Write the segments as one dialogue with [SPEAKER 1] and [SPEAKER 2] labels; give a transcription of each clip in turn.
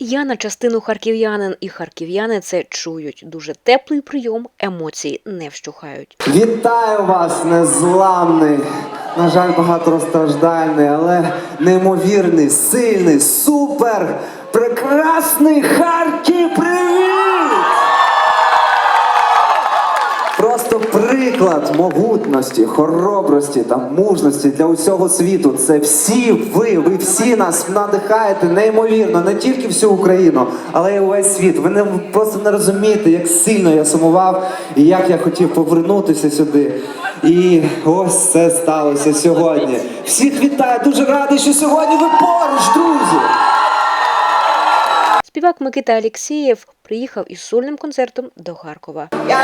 [SPEAKER 1] Я на частину харків'янин і харків'яни це чують. Дуже теплий прийом, емоції не вщухають.
[SPEAKER 2] Вітаю вас, незламний. На жаль, багато розтраждальний, але неймовірний, сильний, супер, прекрасний Харків. Приклад могутності, хоробрості та мужності для усього світу. Це всі ви. Ви всі нас надихаєте неймовірно, не тільки всю Україну, але й увесь світ. Ви не просто не розумієте, як сильно я сумував і як я хотів повернутися сюди. І ось це сталося сьогодні. Всіх вітаю, дуже радий, що сьогодні ви поруч, друзі.
[SPEAKER 1] Співак Микита Алєксєєв приїхав із сольним концертом до Харкова.
[SPEAKER 3] Я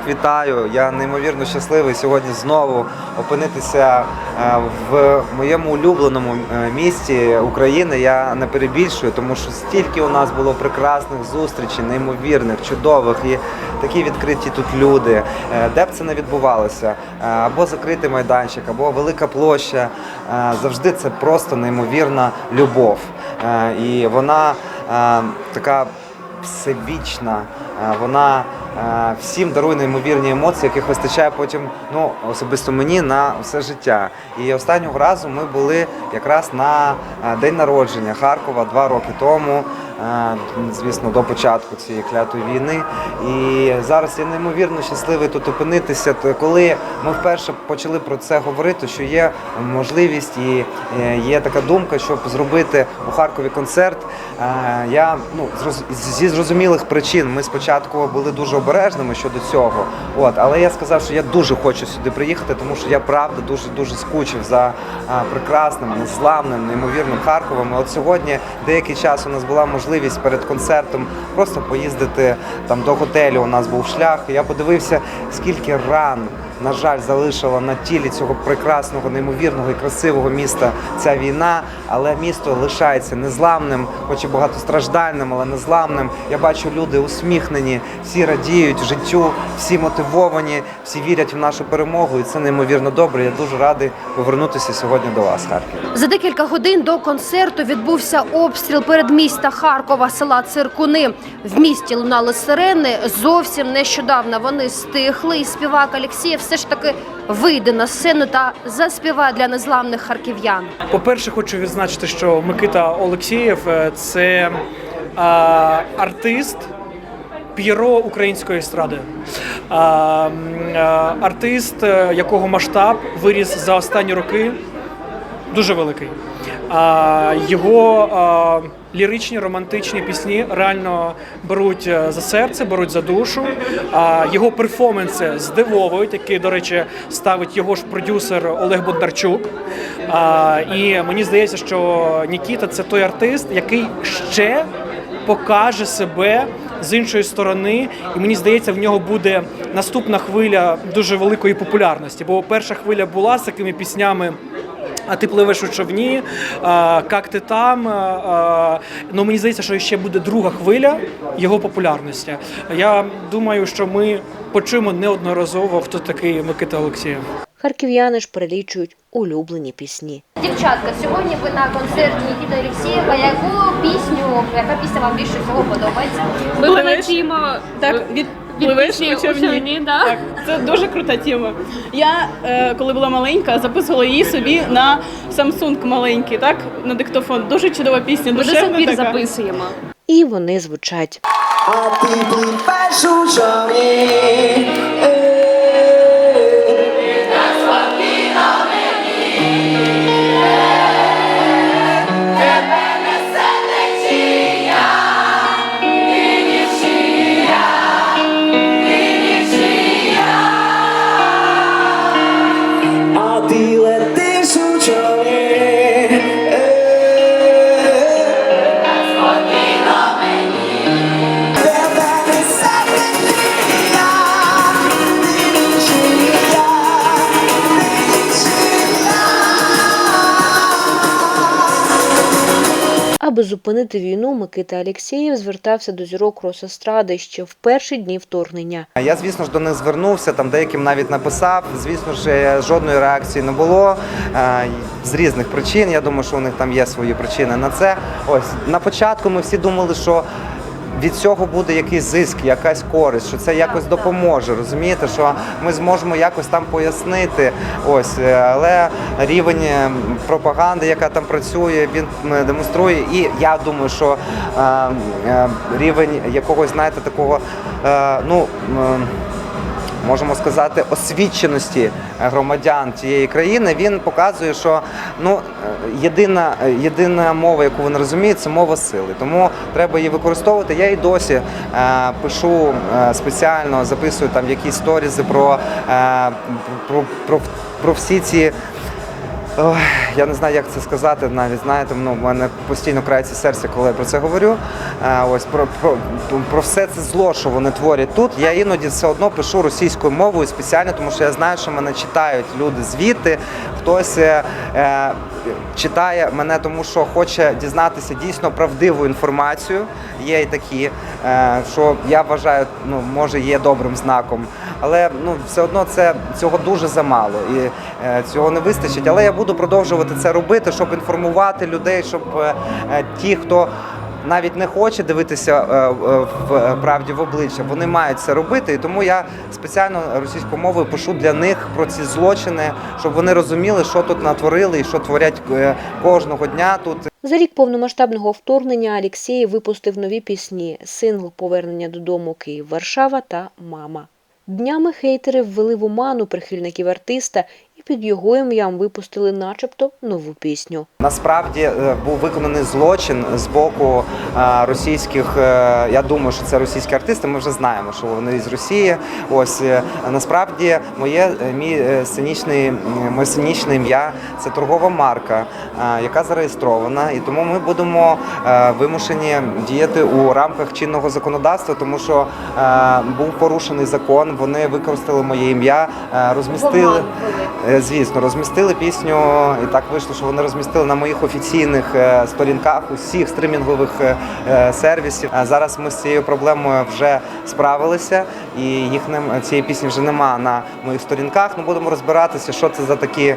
[SPEAKER 2] Всіх вітаю. Я неймовірно щасливий сьогодні знову опинитися е, в моєму улюбленому е, місті України. Я не перебільшую, тому що стільки у нас було прекрасних зустрічей, неймовірних, чудових і такі відкриті тут люди. Е, Де б це не відбувалося, або закритий майданчик, або велика площа. Завжди це просто неймовірна любов. І вона така всебічна, вона всім дарує неймовірні емоції, яких вистачає потім, ну особисто мені на все життя. І останнього разу ми були якраз на день народження Харкова два роки тому. Звісно, до початку цієї клятої війни. І зараз я неймовірно щасливий тут опинитися. Коли ми вперше почали про це говорити, що є можливість і е, є така думка, щоб зробити у Харкові концерт. е, Я ну зі зрозумілих причин ми спочатку були дуже обережними щодо цього. От, але я сказав, що я дуже хочу сюди приїхати, тому що я правда дуже дуже скучив за е, прекрасним, незламним, неймовірним Харковом. І от сьогодні деякий час у нас була можливість перед концертом просто поїздити там до готелю. У нас був шлях. Я подивився, скільки ран. На жаль, залишила на тілі цього прекрасного, неймовірного і красивого міста ця війна, але місто лишається незламним, хоч і багатостраждальним, але незламним. Я бачу, люди усміхнені, всі радіють життю, всі мотивовані, всі вірять в нашу перемогу, і це неймовірно добре. Я дуже радий повернутися сьогодні до вас, Харків.
[SPEAKER 4] За декілька годин до концерту відбувся обстріл передмістя Харкова, села Циркуни. В місті лунали сирени. Зовсім нещодавно вони стихли, і співак Алєксєєв все ж таки вийде на сцену та заспіває для незламних харків'ян.
[SPEAKER 5] По-перше, хочу відзначити, що Микита Олексієв е, це а, артист. П'єро української естради. А, артист, е, якого масштаб виріс за останні роки, дуже великий. Його ліричні романтичні пісні реально беруть е, за серце, беруть за душу. Його перформанси здивовують, які, до речі, ставить його ж продюсер Олег Бондарчук. І мені здається, що Нікіта це той артист, який ще покаже себе з іншої сторони, і мені здається, в нього буде наступна хвиля дуже великої популярності. Бо перша хвиля була з такими піснями. А ти пливеш у човні, як ти там. ну мені здається, що ще буде друга хвиля його популярності. Я думаю, що ми почуємо неодноразово, хто такий Микита Олексієв.
[SPEAKER 1] Харків'яни ж перелічують улюблені пісні.
[SPEAKER 4] Дівчатка, сьогодні ви на концерті Нікіта Алєксєєва. Яку пісню, яка пісня вам більше всього подобається?
[SPEAKER 6] Ми полетімо
[SPEAKER 7] Так, від,
[SPEAKER 6] від
[SPEAKER 7] пливеш у човні.
[SPEAKER 6] да.
[SPEAKER 7] Так, це дуже крута тема. Я, е, коли була маленька, записувала її собі на Samsung маленький, так, на диктофон. Дуже чудова пісня,
[SPEAKER 6] Ми до сих пір
[SPEAKER 7] така.
[SPEAKER 6] записуємо.
[SPEAKER 1] І вони звучать.
[SPEAKER 3] А ти пливеш у човні
[SPEAKER 1] Аби зупинити війну, Микита Алєксєєв звертався до зірок Росестради ще в перші дні вторгнення.
[SPEAKER 2] Я, звісно ж, до них звернувся, там деяким навіть написав. Звісно ж, е, жодної реакції не було е, з різних причин. Я думаю, що у них там є свої причини на це. Ось на початку ми всі думали, що. Від цього буде якийсь зиск, якась користь, що це якось допоможе. Розумієте, що ми зможемо якось там пояснити. Ось, е, але рівень е, пропаганди, яка там працює, він демонструє. І я думаю, що е, рівень якогось, знаєте, такого, ну. Можемо сказати, освіченості громадян цієї країни, він показує, що ну е, єдина, е, єдина мова, яку вони розуміють, це мова сили. Тому треба її використовувати. Я і досі е, пишу е, спеціально, записую там якісь сторізи про, е, про, про, про всі ці. Я не знаю, як це сказати навіть. Знаєте, ну, в мене постійно крається серце, коли я про це говорю. Е, ось про, про, про все це зло, що вони творять тут. Я іноді все одно пишу російською мовою спеціально, тому що я знаю, що мене читають люди звідти. Хтось е, е, читає мене, тому що хоче дізнатися дійсно правдиву інформацію. Є і такі, е, що я вважаю, ну може є добрим знаком. Але ну все одно це цього дуже замало і цього не вистачить. Але я буду продовжувати це робити, щоб інформувати людей, щоб ті, хто навіть не хоче дивитися е, е, в правді в обличчя, вони мають це робити. І тому я спеціально російською мовою пишу для них про ці злочини, щоб вони розуміли, що тут натворили і що творять е, кожного дня тут.
[SPEAKER 1] За рік повномасштабного вторгнення Алєксєєв випустив нові пісні сингл Повернення додому Київ Варшава та Мама. Днями хейтери ввели в оману прихильників артиста і під його ім'ям випустили начебто нову пісню.
[SPEAKER 2] Насправді е, був виконаний злочин з боку е, російських. е, Я думаю, що це російські артисти. Ми вже знаємо, що вони з Росії. Ось насправді моє мій сценічний моє сценічне ім'я це торгова марка, яка зареєстрована, і тому ми будемо вимушені діяти у рамках чинного законодавства, тому що був порушений закон. Вони використали моє ім'я, розмістили. Е, Звісно, розмістили пісню, і так вийшло, що вони розмістили на моїх офіційних е, сторінках усіх стримінгових е, сервісів. А зараз ми з цією проблемою вже справилися, і їх нем цієї пісні вже нема на моїх сторінках. Ми будемо розбиратися, що це за такі е,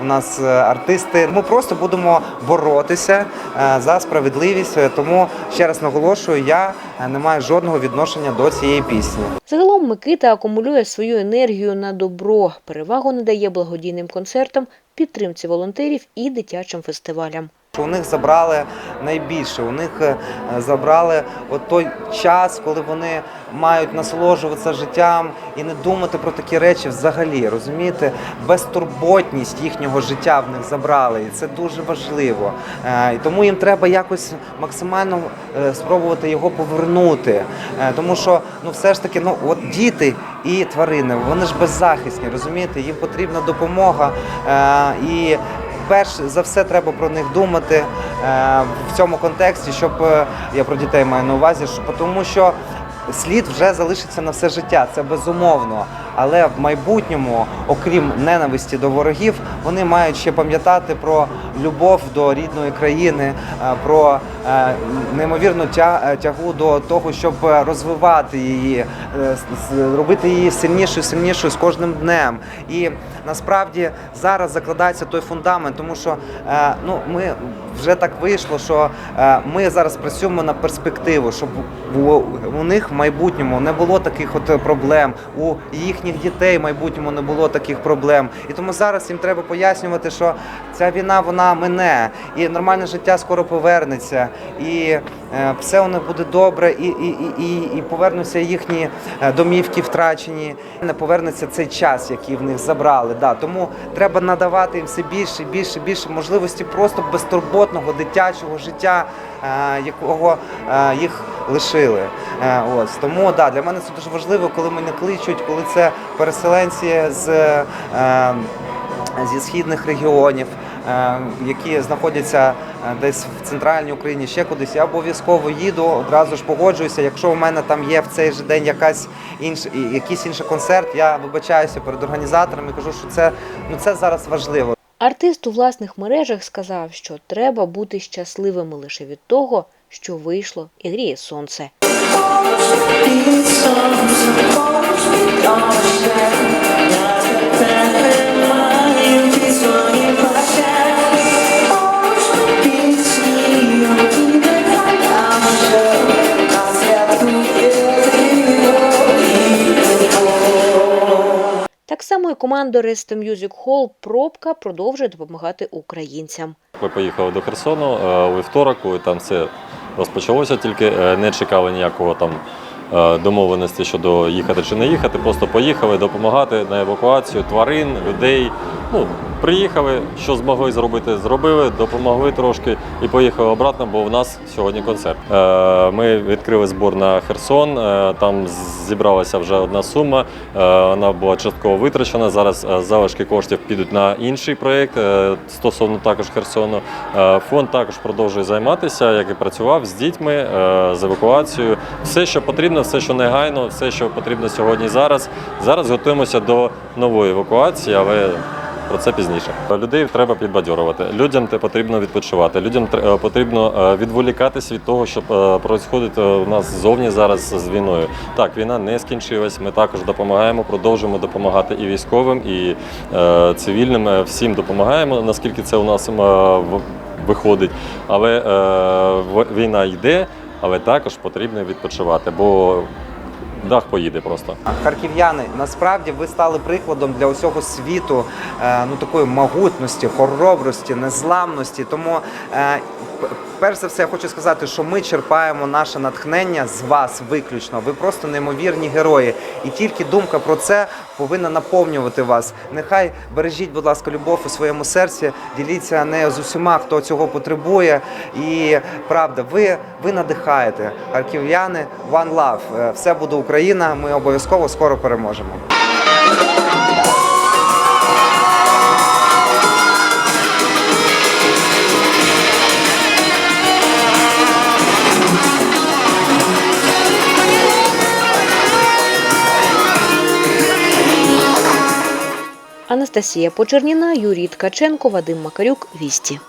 [SPEAKER 2] у нас е, артисти. Ми просто будемо боротися е, за справедливість. Тому ще раз наголошую, я е, не маю жодного відношення до цієї пісні.
[SPEAKER 1] Загалом Микита акумулює свою енергію на добро, перевагу надає благодійним концертам, підтримці волонтерів і дитячим фестивалям.
[SPEAKER 2] У них забрали найбільше. У них е, забрали от той час, коли вони мають насолоджуватися життям і не думати про такі речі взагалі. Розумієте, безтурботність їхнього життя в них забрали, і це дуже важливо. Е, І тому їм треба якось максимально е, спробувати його повернути. Тому що ну все ж таки, ну от діти і тварини, вони ж беззахисні, розумієте, їм потрібна допомога. І перш за все треба про них думати е, в цьому контексті, щоб е, я про дітей маю на увазі, тому що слід вже залишиться на все життя, це безумовно. Але в майбутньому, окрім ненависті до ворогів, вони мають ще пам'ятати про любов до рідної країни, е, про е, неймовірну е, тягу до того, щоб розвивати її, робити її сильнішою, сильнішою з кожним днем. І насправді зараз закладається той фундамент, тому що ну ми вже так вийшло, що ми зараз працюємо на перспективу, щоб у, них в майбутньому не було таких от проблем, у їхніх дітей в майбутньому не було таких проблем. І тому зараз їм треба пояснювати, що ця війна вона мине, і нормальне життя скоро повернеться, і е, все у них буде добре, і, і, і, і, повернуться їхні е, домівки втрачені. Не повернеться цей час, який в них забрали. Да. Тому треба надавати їм все більше, більше, більше можливості просто безтурботного дитячого життя, якого е, їх лишили. Е, Ось тому да, для мене це дуже важливо, коли мене кличуть, коли це переселенці з. е, Зі східних регіонів, е, які знаходяться е, десь в центральній Україні, ще кудись, я обов'язково їду, одразу ж погоджуюся. Якщо у мене там є в цей же день якась інш, якийсь інший концерт, я вибачаюся перед організаторами кажу, що це ну це зараз важливо.
[SPEAKER 1] Артист у власних мережах сказав, що треба бути щасливими лише від того, що вийшло і гріє сонце. Rest Music Hall Пробка продовжує допомагати українцям.
[SPEAKER 6] Ми поїхали до Херсону е, у вівторок, там все розпочалося, тільки е, не чекали ніякого там е, домовленості щодо їхати чи не їхати. Просто поїхали допомагати на евакуацію тварин, людей. Ну, приїхали, що змогли зробити, зробили, допомогли трошки і поїхали обратно, бо в нас сьогодні концерт. Е, Ми відкрили збор на Херсон. е, Там зібралася вже одна сума. е, Вона була частково витрачена. Зараз залишки коштів підуть на інший проєкт стосовно також Херсону. Фонд також продовжує займатися, як і працював з дітьми, з евакуацією. Все, що потрібно, все, що негайно, все, що потрібно сьогодні і зараз. Зараз готуємося до нової евакуації, але про це пізніше. Людей треба підбадьорувати. Людям потрібно відпочивати. Людям е, потрібно е, відволікатись від того, що проходить у нас ззовні зараз з війною. Так, війна не скінчилась. Ми також допомагаємо, продовжуємо допомагати і військовим, і е, цивільним. Е, Всім допомагаємо, наскільки це у нас е, виходить. Але е, війна йде, але також потрібно відпочивати, бо дах поїде просто.
[SPEAKER 2] Харків'яни, насправді ви стали прикладом для усього світу е, ну такої могутності, хоробрості, незламності. Тому е, перш за все я хочу сказати, що ми черпаємо наше натхнення з вас виключно. Ви просто неймовірні герої. І тільки думка про це повинна наповнювати вас. Нехай бережіть, будь ласка, любов у своєму серці, діліться нею з усіма, хто цього потребує. І правда, ви, ви надихаєте. Харків'яни, one love. Е, Все буде Україна. Ми обов'язково скоро переможемо.
[SPEAKER 1] Анастасія Почерніна, Юрій Ткаченко, Вадим Макарюк, Вісті.